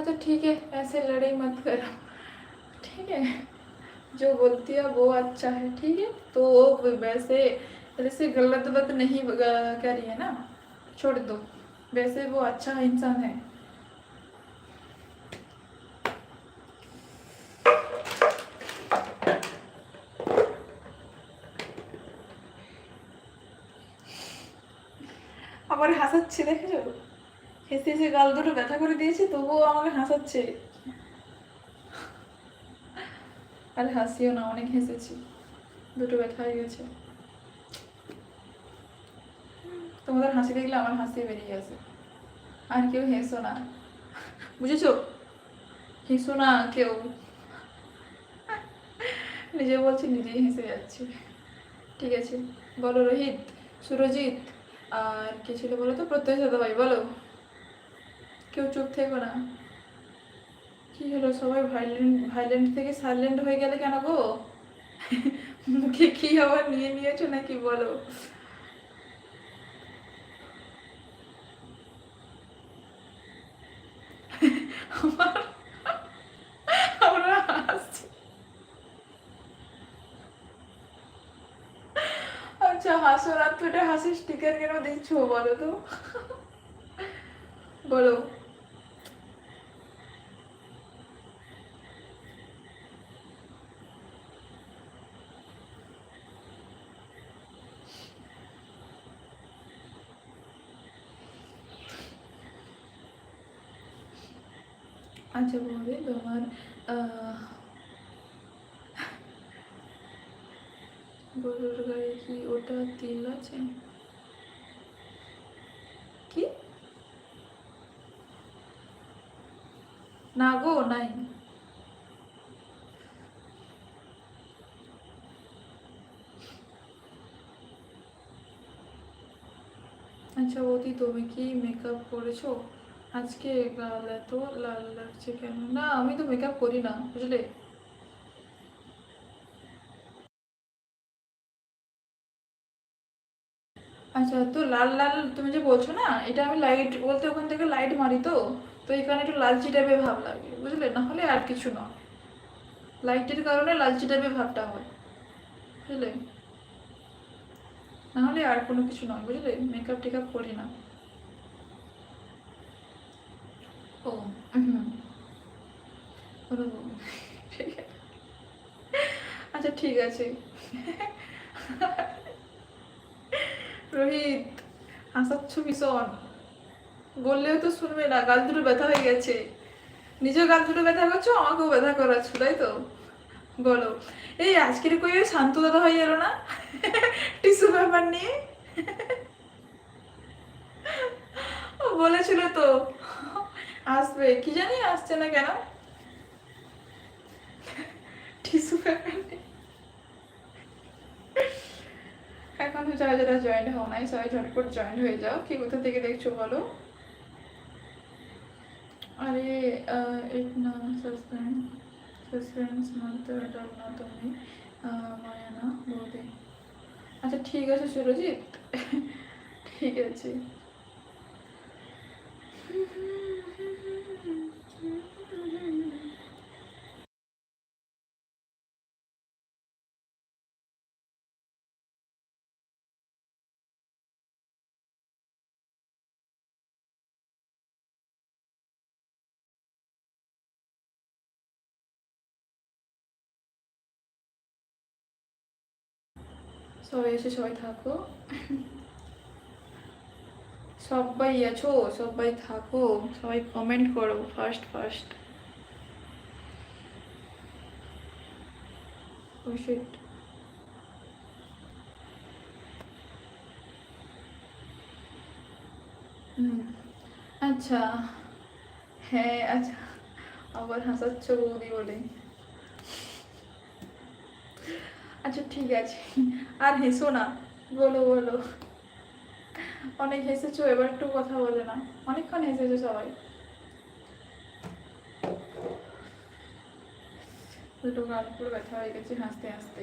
अच्छा ठीक है ऐसे लड़ाई मत करो ठीक है जो बोलती है वो अच्छा है ठीक है तो वो वैसे वैसे गलत बात नहीं ब- करी है ना छोड़ दो वैसे वो अच्छा इंसान है আবার হাসাচ্ছে দেখেছো হেসে হেসে গাল দুটো ব্যথা করে দিয়েছে, তবুও আমাকে হাসাচ্ছে। আর হাসিও না, অনেক হেসেছি। দুটো ব্যথা হয়ে গেছে। তোমাদের হাসি দেখলে আমার হাসি বেরিয়ে গেছে আর কেউ হেসো না। বুঝেছ? হেসো না কেউ। নিজে বলছি, নিজেই হেসে যাচ্ছি। ঠিক আছে। বলো রোহিত, সুরজিৎ, আর কে ছিল বলো তো? প্রত্যয় ভাই বলো। কেউ চুপ থেকো না। কি হলো? সবাই ভাইলেন্ট ভাইলেন্ট থেকে সাইলেন্ট হয়ে গেলে কেন গো? মুখে কি আবার নিয়ে নিয়েছো নাকি বলো? আমার আচ্ছা হাসো, রাত পেটে স্টিকার কেন দিচ্ছ বলো তো? বলো। আচ্ছা বলে তোমার গরুর গায়ে কি ওটা তিল আছে? কি? না গো, নাই। আচ্ছা বৌদি, তুমি কি মেকআপ করেছ? আজকে এত লাল লাগছে কেন? না, আমি তো মেকআপ করি না, বুঝলে? আচ্ছা তো লাল লাল তুমি যে বলছো না, এটা আমি লাইট বলতে ওখান থেকে লাইট মারি তো তো এখানে একটু লালচি টাইপের ভাব লাগে, বুঝলে? না হলে আর কিছু না। লাইটের কারণে লালচি টাইপের ভাবটা হয়, বুঝলে? না হলে আর কোনো কিছু নয়, বুঝলে? মেকআপ টেকআপ করি না ও হুম ওরকম। ঠিক আছে। আচ্ছা ঠিক আছে। রোহিত হাসাচ্ছ ভীষণ বললেও তো শুনবে না, গাল দুটো ব্যথা হয়ে গেছে। নিজেও গাল দুটো ব্যথা করছ, আমাকেও ব্যথা করাচ্ছ, তাই তো? বলো। এই আজকের কই শান্ত দাদা হয়ে গেল না? টিস্যু পেপার নিয়ে? বলেছিল তো। আসবে, কি জানি আসছে না কেন? এখনও যারা যারা জয়েন্ট হও নাই, সবাই ঝটপট জয়েন্ট হয়ে যাও। কি কোথা থেকে দেখছ বলো? আরে না সাসপেন্স সাসপেন্স না তুমি বৌদি। আচ্ছা ঠিক আছে সুরজিৎ। ঠিক আছে। সবাই এসে সবাই থাকো। সবাই আছো সবাই থাকো, সবাই কমেন্ট করো ফার্স্ট ফার্স্ট ও শিট হুম আচ্ছা হ্যাঁ আচ্ছা আবার হাসাচ্ছ বৌদি বলে। আচ্ছা ঠিক আছে। আর হেসো না। বলো বলো। অনেক হেসেছো, এবার একটু কথা বলে না অনেকক্ষণ হেসেছো সবাই। দুটো গাল পুরো ব্যথা হয়ে গেছে, হাসতে হাসতে।